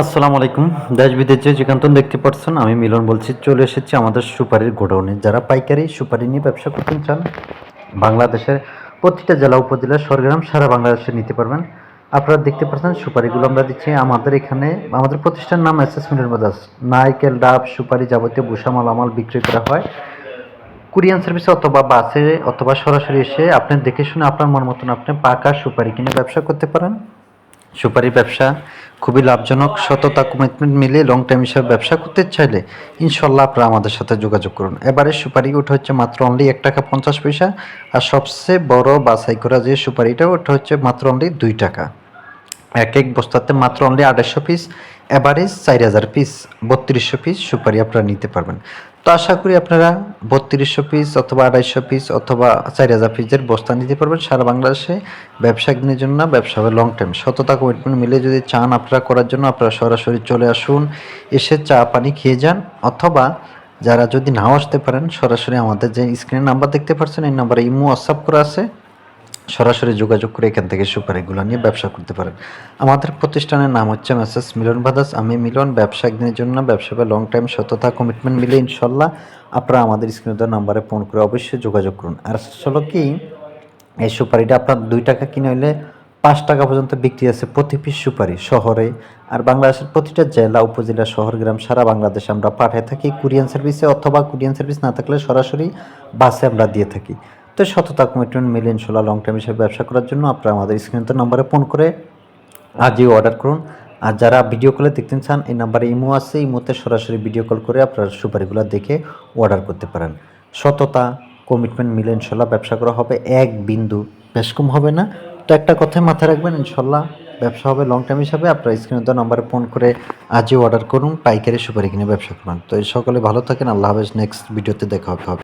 আসসালামু আলাইকুম। দেশ বিদেশে যেখান দেখতে পাচ্ছেন, আমি মিলন বলছি। চলে এসেছি আমাদের সুপারির গোডাউনে। যারা পাইকারি, সুপারি নিয়ে ব্যবসা করতে চান, বাংলাদেশের প্রতিটা জেলা, উপজেলা সরগ্রাম সারা বাংলাদেশে নিতে পারবেন। আপনারা দেখতে পাচ্ছেন, সুপারিগুলো আমরা দিচ্ছি। আমাদের এখানে, আমাদের প্রতিষ্ঠান নাম এস এস মিলন নারকেল ডাব, সুপারি যাবতীয় ভূষা মালামাল বিক্রি করা হয়। কুরিয়ান সার্ভিসে অথবা বাসে অথবা সরাসরি এসে আপনি দেখে শুনে আপনার মন মতন আপনি পাকা সুপারি কিনে ব্যবসা করতে পারেন। সুপারি ব্যবসা, খুবই লাভজনক, সততা কমিটমেন্ট মিলে লং টাইম হিসাবে ব্যবসা করতে চাইলে ইনশাল্লাহ আপনারা আমাদের সাথে যোগাযোগ করুন। এবারে সুপারি ওটা হচ্ছে মাত্র অনলি এক টাকা পঞ্চাশ পয়সা আর সবচেয়ে বড় বাছাই করা যে সুপারিটা, ওটা হচ্ছে মাত্র অনলি দুই টাকা। এক এক বস্তাতে মাত্র অনলি আড়াইশো পিস অ্যাভারেজ চার হাজার পিস বত্রিশশো পিস সুপারি আপনারা নিতে পারবেন। তো আশা করি আপনারা বত্রিশশো পিস অথবা আড়াইশো পিস অথবা চার হাজার পিসের বস্তা নিতে পারবেন সারা বাংলাদেশে। ব্যবসা দিনের জন্য, ব্যবসা হবে লং টাইম সততা কমিটমেন্ট মিলে যদি চান আপনারা করার জন্য, আপনারা সরাসরি চলে আসুন, এসে চা, পানি খেয়ে যান, অথবা যারা যদি নাও আসতে পারেন, সরাসরি আমাদের যে স্ক্রিনের নাম্বার দেখতে পাচ্ছেন, এই নাম্বারে ইমো হোয়াটসঅ্যাপ করা আছে। সরাসরি যোগাযোগ করে এখান থেকে সুপারিগুলো নিয়ে ব্যবসা করতে পারেন। আমাদের প্রতিষ্ঠানের নাম হচ্ছে মেসেস মিলন বাদাস আমি মিলন, ব্যবসা একদিনের জন্য, ব্যবসা বা লং টাইম সততা কমিটমেন্ট মিলে ইনশাল্লাহ আপনারা আমাদের স্ক্রিনে দেওয়া নাম্বারে ফোন করে অবশ্যই যোগাযোগ করুন। আর আসলে কি, এই সুপারিটা আপনার দুই টাকা কিনে হলে পাঁচ টাকা পর্যন্ত বিক্রি আছে প্রতি পিস সুপারি শহরে। আর বাংলাদেশের প্রতিটা জেলা, উপজেলা, শহর, গ্রাম, সারা বাংলাদেশে আমরা পাঠিয়ে থাকি। কুরিয়ান সার্ভিসে অথবা কুরিয়ান সার্ভিস না থাকলে সরাসরি বাসে আমরা দিয়ে থাকি। তো সততা কমিটমেন্ট মিলে ইনশাল্লাহ লং টাইম হিসেবে ব্যবসা করার জন্য আপনারা আমাদের স্ক্রিনে নাম্বারে ফোন করে আজই অর্ডার করুন। আর যারা ভিডিও কলে দেখতে চান, এই নাম্বারে ইমো আছে। ইমোতে সরাসরি ভিডিও কল করে আপনারা সুপারিগুলো দেখে অর্ডার করতে পারেন। সততা কমিটমেন্ট মিলে ইনশাল্লাহ ব্যবসা করা হবে। এক বিন্দু বেশ কম হবে না। তো একটা কথাই মাথায় রাখবেন, ইনশাল্লাহ ব্যবসা হবে লং টাইম হিসাবে। আপনারা স্ক্রিনে দেওয়া নাম্বারে ফোন করে আজই অর্ডার করুন, পাইকারি সুপারি কিনে ব্যবসা করুন। তো এই সকলে ভালো থাকেন। আল্লাহ হাফেজ। নেক্সট ভিডিওতে দেখা হবে।